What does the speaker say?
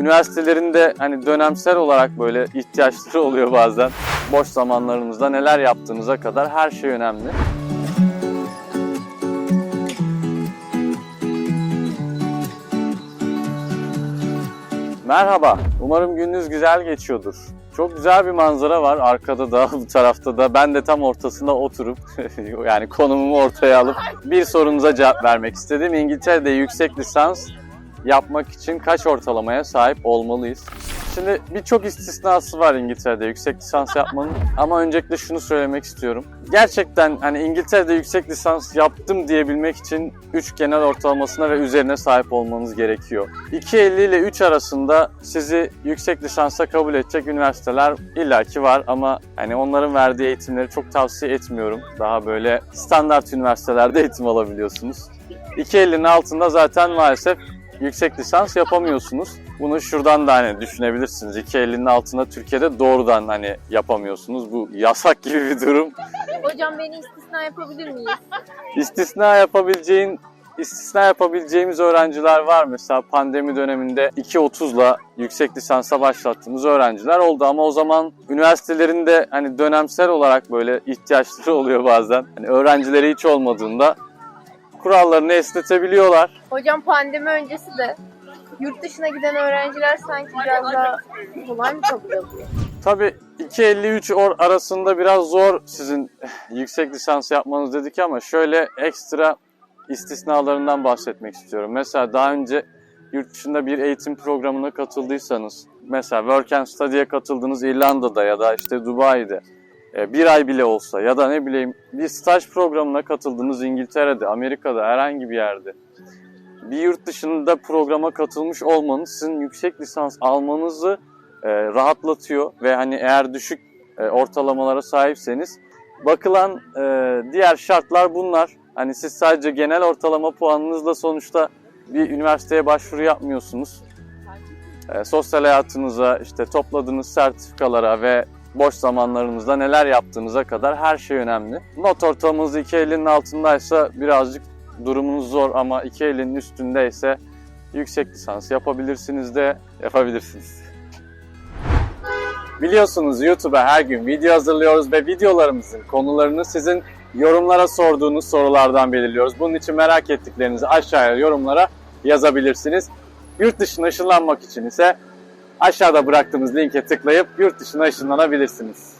Üniversitelerin de hani dönemsel olarak böyle ihtiyaçları oluyor bazen. Boş zamanlarımızda neler yaptığınıza kadar her şey önemli. Merhaba, umarım gününüz güzel geçiyordur. Çok güzel bir manzara var arkada da bu tarafta da. Ben de tam ortasında oturup yani konumumu ortaya alıp bir sorunuza cevap vermek istedim. İngiltere'de yüksek lisans yapmak için kaç ortalamaya sahip olmalıyız? Şimdi birçok istisnası var İngiltere'de yüksek lisans yapmanın ama öncelikle şunu söylemek istiyorum. Gerçekten hani İngiltere'de yüksek lisans yaptım diyebilmek için 3 genel ortalamasına ve üzerine sahip olmanız gerekiyor. 2.50 ile 3 arasında sizi yüksek lisansa kabul edecek üniversiteler illaki var ama hani onların verdiği eğitimleri çok tavsiye etmiyorum. Daha böyle standart üniversitelerde eğitim alabiliyorsunuz. 2.50'nin altında zaten maalesef yüksek lisans yapamıyorsunuz. Bunu şuradan da hani düşünebilirsiniz. 2.50'nin altında Türkiye'de doğrudan hani yapamıyorsunuz. Bu yasak gibi bir durum. Hocam beni istisna yapabilir miyiz? İstisna yapabileceğin istisna yapabileceğimiz öğrenciler var. Mesela pandemi döneminde 2.30'la yüksek lisansa başlattığımız öğrenciler oldu ama o zaman üniversitelerin de hani dönemsel olarak böyle ihtiyaçları oluyor bazen. Hani öğrencileri hiç olmadığında kurallarını esnetebiliyorlar. Hocam pandemi öncesi de yurt dışına giden öğrenciler sanki biraz daha kolay mı kabul ediyor? Tabii 2.53 or arasında biraz zor sizin yüksek lisans yapmanız dedik ama şöyle ekstra istisnalarından bahsetmek istiyorum. Mesela daha önce yurt dışında bir eğitim programına katıldıysanız, mesela Work and Study'ye katıldığınız İrlanda'da ya da işte Dubai'de bir ay bile olsa ya da ne bileyim bir staj programına katıldığınız İngiltere'de, Amerika'da herhangi bir yerde bir yurt dışında programa katılmış olmanız sizin yüksek lisans almanızı e, rahatlatıyor ve hani eğer düşük e, ortalamalara sahipseniz bakılan e, diğer şartlar bunlar. Hani siz sadece genel ortalama puanınızla sonuçta bir üniversiteye başvuru yapmıyorsunuz. E, sosyal hayatınıza, işte topladığınız sertifikalara ve boş zamanlarınızda neler yaptığınıza kadar her şey önemli. Not ortalamanız 2.50'nin altındaysa birazcık durumunuz zor ama 2.50'nin üstündeyse yüksek lisans yapabilirsiniz de yapabilirsiniz. Biliyorsunuz YouTube'a her gün video hazırlıyoruz ve videolarımızın konularını sizin yorumlara sorduğunuz sorulardan belirliyoruz. Bunun için merak ettiklerinizi aşağıya yorumlara yazabilirsiniz. Yurt dışına ışınlanmak için ise aşağıda bıraktığımız linke tıklayıp yurt dışına ışınlanabilirsiniz.